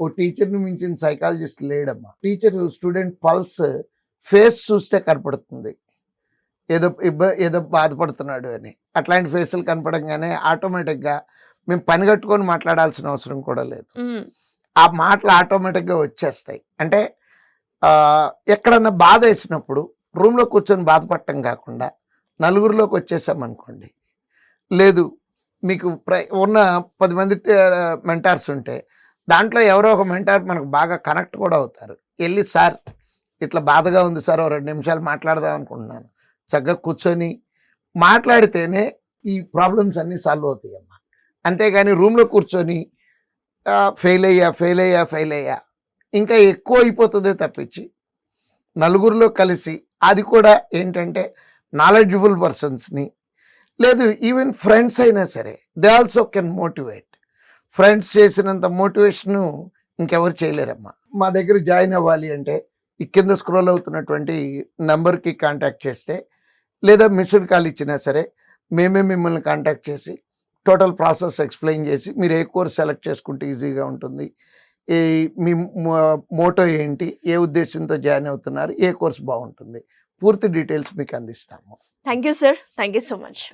ఓ టీచర్ని మించిన సైకాలజిస్ట్ లేడమ్మా. టీచర్ స్టూడెంట్ పల్స్ ఫేస్ చూస్తే కనపడుతుంది. ఏదో ఇబ్బ ఏదో బాధపడుతున్నాడు అని. అట్లాంటి ఫేసులు కనపడంగానే ఆటోమేటిక్గా మేము పని కట్టుకొని మాట్లాడాల్సిన అవసరం కూడా లేదు. ఆ మాటలు ఆటోమేటిక్గా వచ్చేస్తాయి. అంటే ఎక్కడన్నా బాధ వేసినప్పుడు రూమ్లో కూర్చొని బాధపడటం కాకుండా నలుగురిలోకి వచ్చేసామనుకోండి. లేదు మీకు ప్ర ఉన్న పది మంది మెంటార్స్ ఉంటే దాంట్లో ఎవరో ఒక మెంటార్ మనకు బాగా కనెక్ట్ కూడా అవుతారు. వెళ్ళి సార్ ఇట్లా బాధగా ఉంది సార్ ఓ రెండు నిమిషాలు మాట్లాడదాం అనుకుంటున్నాను. చక్కగా కూర్చొని మాట్లాడితేనే ఈ ప్రాబ్లమ్స్ అన్నీ సాల్వ్ అవుతాయి అమ్మా అంతేగాని రూమ్లో కూర్చొని ఫెయిల్ అయ్యా ఫెయిల్ అయ్యా ఫెయిల్ అయ్యా. ఇంకా ఎక్కువ అయిపోతుందే తప్పించి నలుగురిలో కలిసి అది కూడా ఏంటంటే నాలెడ్జబుల్ పర్సన్స్ని లేదు ఈవెన్ ఫ్రెండ్స్ అయినా సరే they also can motivate friends చేసినంత మోటివేషను ఇంకెవరు చేయలేరమ్మా. మా దగ్గర జాయిన్ అవ్వాలి అంటే ఈ కింద స్క్రోల్ అవుతున్నటువంటి నెంబర్కి కాంటాక్ట్ చేస్తే లేదా మిస్డ్ కాల్ ఇచ్చినా సరే మేమే మిమ్మల్ని కాంటాక్ట్ చేసి టోటల్ ప్రాసెస్ ఎక్స్ప్లెయిన్ చేసి మీరు ఏ కోర్స్ సెలెక్ట్ చేసుకుంటే ఈజీగా ఉంటుంది ఈ మీ మోటో ఏంటి ఏ ఉద్దేశంతో జాయిన్ అవుతున్నారు ఏ కోర్స్ బాగుంటుంది పూర్తి డీటెయిల్స్ మీకు అందిస్తాము. Thank you sir thank you so much. Thank